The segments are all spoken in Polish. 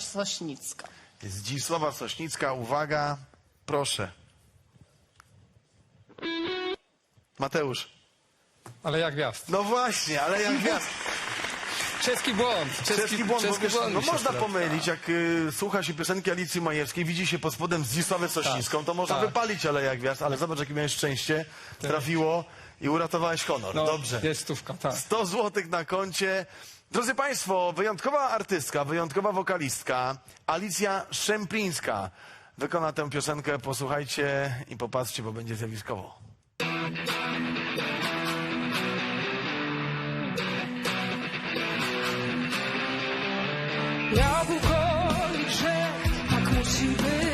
Sośnicka. Zdzisława Sośnicka, uwaga, proszę. Mateusz. Ale jak gwiazd. No właśnie, ale jak gwiazd. Czeski błąd. Czeski, Czeski błąd, bo czeski wiesz, błąd no mi się można przyda. pomylić, jak y, słucha się piosenki Alicji Majewskiej, widzi się pod spodem Zdzisławę Sośnicką, to można tak. wypalić ale jak gwiazd, ale zobacz, jakie miałeś szczęście, trafiło i uratowałeś honor. No, Dobrze. Jest stówka, tak. 100 złotych na koncie. Drodzy Państwo, wyjątkowa artystka, wyjątkowa wokalistka, Alicja Szemplińska wykona tę piosenkę. Posłuchajcie i popatrzcie, bo będzie zjawiskowo. Jabłko i grzech, tak musi być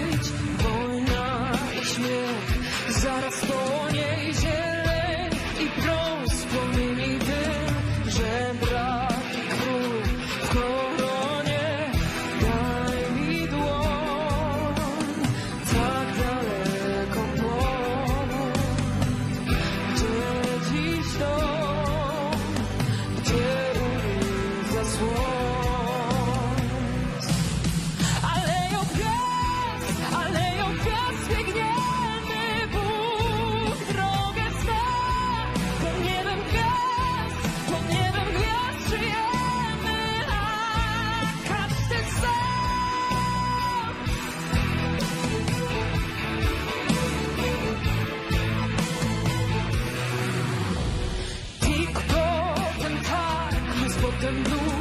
and blue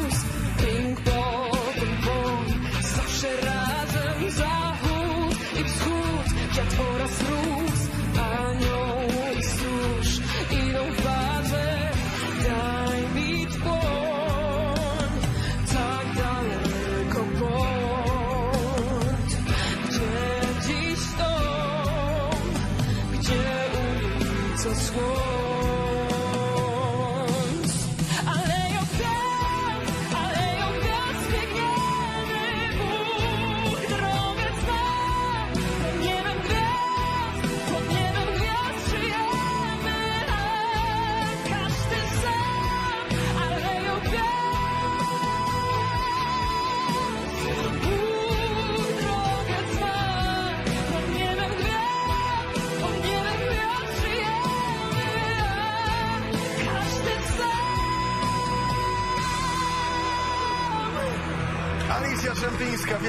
Alicja Szemplińska,